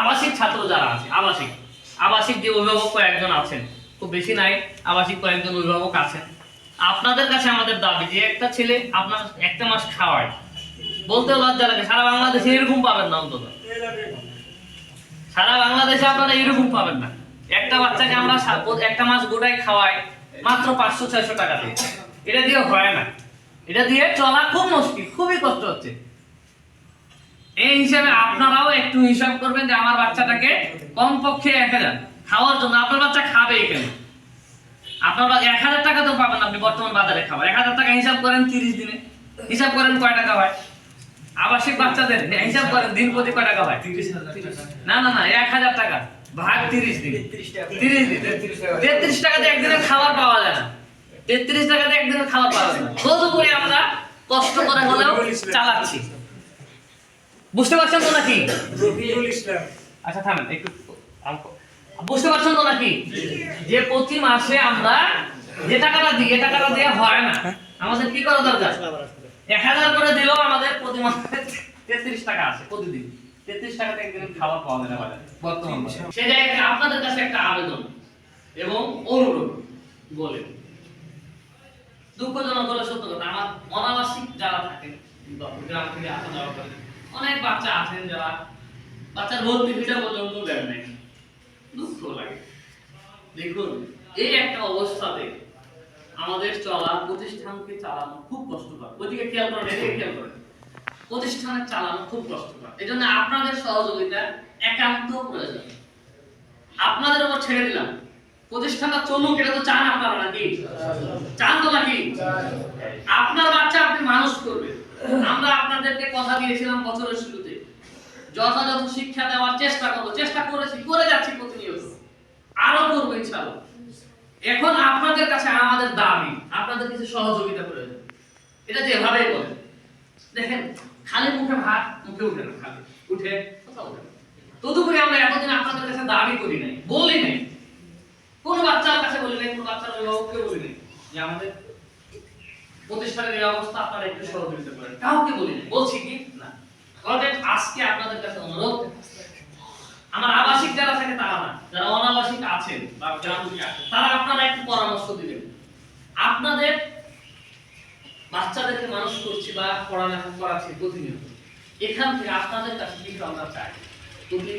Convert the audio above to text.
আবাসিক ছাত্র যারা আছে, আবাসিক। আবাসিক যে অভিভাবক কয়েকজন আছেন, খুব বেশি নাই, আবাসিক কয়েকজন অভিভাবক আছেন। আপনাদের কাছে আমাদের দাবি যে একটা ছেলে আপনার একটা মাস খাওয়ায়, বলতেও লজ্জা লাগে, সারা বাংলাদেশে এরকম পাবেন না অন্তত। সারা বাংলাদেশে আপনারা এরকম পাবেন না। একটা বাচ্চাকে আমরা একটা মাস গোটাই খাওয়াই, মাত্র পাঁচশো, ছয়শো টাকা দিয়ে। এটা দিয়ে হয় না। এটা দিয়ে চলা খুব মুশকিল, খুবই কষ্ট হচ্ছে। এই হিসাবে আপনারাও একটু হিসাব করবেন যে আমার বাচ্চাটাকে কমপক্ষে এক হাজার খাওয়ার জন্য। আপনার বাচ্চা খাবে এখানে। আপনার এক হাজার টাকা তো পাবেন আপনি বর্তমান বাজারে খাবার। এক হাজার টাকা হিসাব করেন তিরিশ দিনে। হিসাব করেন কয় টাকা হয়? আবাসিক বাচ্চাদের হিসাব করেন দিন প্রতি কয় টাকা হয়? না না না এক হাজার টাকা। ভাগ তিরিশ দিন। তিরিশ দিন। তেত্রিশ টাকাতে একদিনের খাবার পাওয়া যায় না। তেত্রিশ টাকাতে একদিনের খাবার পাওয়া যায় না। তদুপরি আমরা কষ্ট করে হলেও চালাচ্ছি। বুঝতে পারছেন তো নাকি? আচ্ছা থামেন একটু বুঝতে পারছেন তো নাকি? যে প্রতি মাসে আমরা যে টাকাটা দিই এ টাকাটা দিয়ে হয় না। আমাদের কি করা দরকার? এক হাজার করে দিলেও আমাদের প্রতি মাসে তেত্রিশ টাকা আছে প্রতিদিন। তেত্রিশ টাকাতে একদিন খাবার পাওয়া যায় না বাজারে বর্তমান সে জায়গায় আপনাদের কাছে একটা আবেদন এবং অনুরোধ বলে। দুঃখজনক হলে সত্য কথা। আমার অনাবাসিক যারা থাকে গ্রাম থেকে আসা যাওয়া করেন অনেক বাচ্চা আছেন যারা। বাচ্চার ভর্তি ভিটা পর্যন্ত দেন নাই। দুঃখ লাগে। দেখুন, এই একটা অবস্থাতে আমাদের চলা প্রতিষ্ঠানকে চালানো খুব কষ্টকর। ওদিকে খেয়াল করেন, এদিকে খেয়াল করেন। প্রতিষ্ঠানে চালানো খুব কষ্টকর। এই জন্য আপনাদের সহযোগিতা একান্ত প্রয়োজন। আপনাদের উপর ছেড়ে দিলাম। প্রতিষ্ঠানটা চলুক, এটা তো চান আপনারা নাকি? চান তো নাকি? আপনার বাচ্চা আপনি মানুষ করবেন। আমরা আপনাদেরকে কথা দিয়েছিলাম বছরের শুরুতে। যথাযথ শিক্ষা দেওয়ার চেষ্টা করব। চেষ্টা করেছি, করে যাচ্ছি প্রতিনিয়ত। আরও করব ইনশাআল্লাহ। এখন আপনাদের কাছে আমাদের দাবি, আপনাদের কিছু সহযোগিতা প্রয়োজন। এটা যেভাবে বলেন। দেখেন, খালি মুখে ভাত, মুখে উঠে না খালি। উঠে কথা উঠে তদুপরি আমরা এতদিন আপনাদের কাছে দাবি করি নাই, বলি নাই। কোন বাচ্চার কাছে বলি নাই, কোন বাচ্চার অভিভাবককে বলি নাই যে আমাদের প্রতিষ্ঠানের এই অবস্থা আপনারা একটু সহযোগিতা করেন কাউকে বলি নাই। বলছি কি? না। অতএব আজকে আপনাদের কাছে অনুরোধ, আমার আবাসিক যারা থাকে তারা না, যারা অনাবাসিক আছেন বা গ্রাম আছেন, তারা আপনারা একটু পরামর্শ দিবেন। আপনাদের বাচ্চাদেরকে মানুষ করছি বা পড়ালেখা করাচ্ছি প্রতিনিয়ত। এখান থেকে আপনাদের কাছে কিছু আমরা চাই? যদি